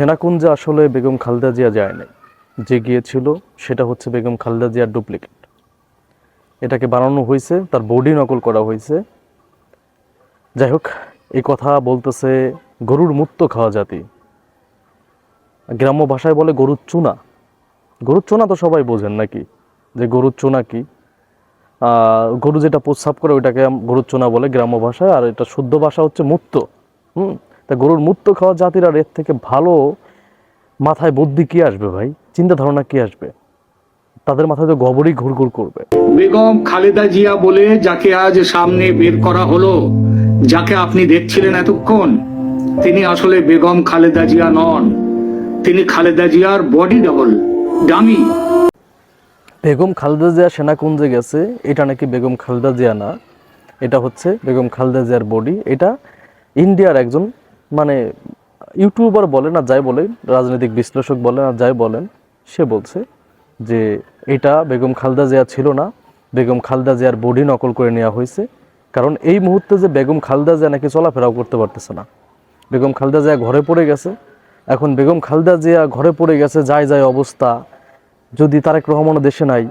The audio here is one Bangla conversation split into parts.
সেনাকুঞ্জে আসলে বেগম খালেদা জিয়া যায় নাই যে গিয়েছিল, সেটা হচ্ছে বেগম খালেদা জিয়ার ডুপ্লিকেট। এটাকে বানানো হয়েছে, তার বডি নকল করা হয়েছে। যাই হোক, এই কথা বলতেছে গরুর মুক্ত খাওয়া জাতি। গ্রাম্য ভাষায় বলে গরুর চুনা। গরুর চুনা তো সবাই বোঝেন নাকি? যে গরুর চুনা কি? গরু যেটা প্রস্রাব করে, ওইটাকে গরুর চুনা বলে গ্রাম্য ভাষায়, আর এটা শুদ্ধ ভাষা হচ্ছে মুক্ত হুম? তা গরুর মুক্ত খাওয়া জাতির আর এর থেকে ভালো মাথায় বুদ্ধি কি আসবে ভাই? চিন্তা ধারণা কি আসবে? তাদের মাথায় তো গবরই ঘুরঘুর করবে। বেগম খালেদা জিয়া বলে যাকে আজ সামনে বের করা হলো যাকে আপনি দেখছিলেন এতক্ষণ তিনি আসলে বেগম খালেদা জিয়া নন। তিনি খালেদা জিয়ার body double dummy. Begum Khaleda Zia সেনাকুঞ্জে গেছে এটা নাকি বেগম খালেদা জিয়া না এটা হচ্ছে বেগম খালেদা জিয়ার বডি এটা ইন্ডিয়ার একজন মানে ইউটিউবার বলেন আর যাই বলেন, রাজনৈতিক বিশ্লেষক বলেন আর যাই বলেন, সে বলছে যে এটা বেগম খালদা জিয়া ছিল না, বেগম খালদা জিয়ার বডি নকল করে নেওয়া হয়েছে। কারণ এই মুহূর্তে যে বেগম খালদা জিয়া নাকি চলাফেরাও করতে পারতেছে না। বেগম খালদা জিয়া ঘরে পড়ে গেছে। এখন বেগম খালদা জিয়া ঘরে পড়ে গেছে, যায় যায় অবস্থা। যদি তারেক রহমানও দেশে নাই,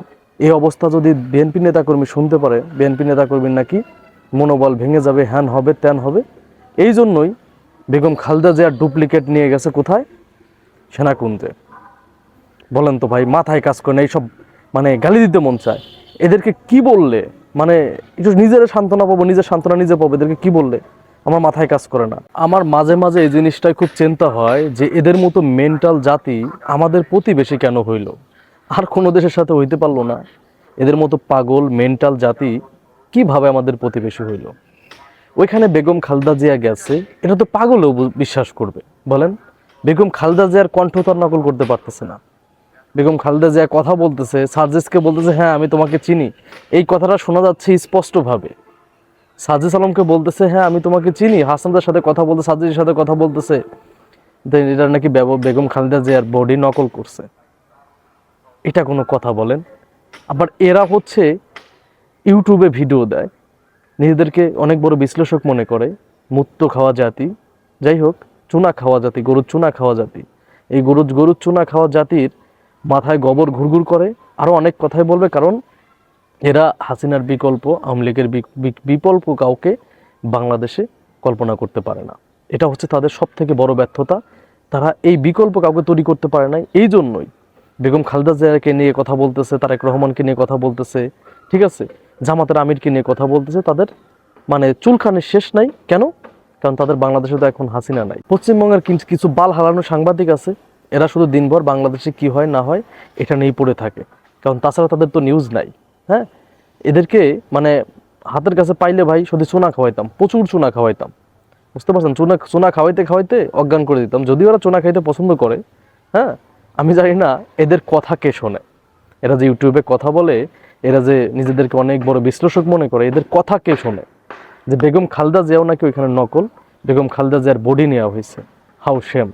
এই অবস্থা যদি বিএনপি নেতাকর্মী শুনতে পারে, বিএনপি নেতাকর্মীর নাকি মনোবল ভেঙে যাবে, হ্যান হবে, ত্যান হবে। এই জন্যই বেগম খালেদা জিয়ার ডুপ্লিকেট নিয়ে গেছে কোথায়? সেনাকুঞ্জে বলেন তো ভাই, মাথায় কাজ করে না, এইসব মানে গালি দিতে মন চায়। এদেরকে কি বললে? মানে একটু নিজের সান্ত্বনা পাবো, নিজের সান্ত্বনা নিজে পাবো, এদেরকে কি বললে? আমার মাথায় কাজ করে না। আমার মাঝে মাঝে এই জিনিসটাই খুব চিন্তা হয় যে এদের মতো মেন্টাল জাতি আমাদের প্রতিবেশী কেন হইল? আর কোনো দেশের সাথে হইতে পারল না। এদের মতো পাগল মেন্টাল জাতি কীভাবে আমাদের প্রতিবেশী হইল? ওইখানে বেগম খালদা জিয়া গেছে, এটা তো পাগলেও বিশ্বাস করবে। বলেন, বেগম খালদা জিয়ার কণ্ঠ তার নকল করতে পারতেছে না। বেগম খালেদা জিয়া কথা বলতেছে, সার্জিসকে বলতেছে হ্যাঁ আমি তোমাকে চিনি। এই কথাটা শোনা যাচ্ছে স্পষ্টভাবে। সার্জিস আলমকে বলতেছে হ্যাঁ আমি তোমাকে চিনি। হাসানদের সাথে কথা বলতে, সার্জিসের সাথে কথা বলতেছে। এটা নাকি বেগম খালেদা জিয়ার বডি নকল করছে। এটা কোনো কথা বলেন। আবার এরা হচ্ছে ইউটিউবে ভিডিও দেয়। নিজেদেরকে অনেক বড় বিশ্লেষক মনে করে, মুক্ত খাওয়া জাতি। যাই হোক, চুনা খাওয়া জাতি, গরুর চুনা খাওয়া জাতি। এই গরু গরুর চুনা খাওয়া জাতির মাথায় গোবর ঘুরঘুর করে। আরও অনেক কথাই বলবে, কারণ এরা হাসিনার বিকল্প, আওয়ামী লীগের বিকল্প কাউকে বাংলাদেশে কল্পনা করতে পারে না। এটা হচ্ছে তাদের সব থেকে বড় ব্যর্থতা। তারা এই বিকল্প কাউকে তৈরি করতে পারে নাই, এই জন্যই। বেগম খালেদা জিয়াকে নিয়ে কথা বলতেছে, তারেক রহমানকে নিয়ে কথা বলতেছে, ঠিক আছে? জামাতের আমিরকে নিয়ে কথা বলতেছে, তাদের মানে চুলখানের শেষ নাই। কেন? কারণ তাদের বাংলাদেশে তো এখন হাসিনা নাই। পশ্চিমবঙ্গের কিছু- কিছু বাল হারানো সাংবাদিক আছে, এরা শুধু দিনভর বাংলাদেশে কি হয়, না হয়, এটা নিয়েই পড়ে থাকে। কারণ তাছাড়া তাদের তো নিউজ নাই হ্যাঁ? এদেরকে মানে হাতের কাছে পাইলে ভাই, শুধু চুনা খাওয়াইতাম, প্রচুর চুনা খাওয়াইতাম। বুঝতে পারছেন? চুনা চুনা খাওয়াইতে খাওয়াইতে অজ্ঞান করে দিতাম। যদিও ওরা চুনা খাইতে পছন্দ করে হ্যাঁ? আমি জানি না এদের কথা কে শোনে। এরা যে ইউটিউবে কথা বলে, এরা যে নিজেদেরকে অনেক বড় বিশ্লেষক মনে করে, এদের কথা কে শোনে? যে বেগম খালদা জিয়াও নাকি ওইখানে নকল। বেগম খালদা জিয়ার বডি নেওয়া হয়েছে। হাউ শেম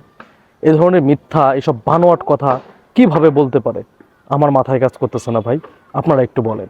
এ ধরনের মিথ্যা, এসব বানোয়াট কথা কীভাবে বলতে পারে? আমার মাথায় কাজ করতেছে না ভাই, আপনারা একটু বলেন।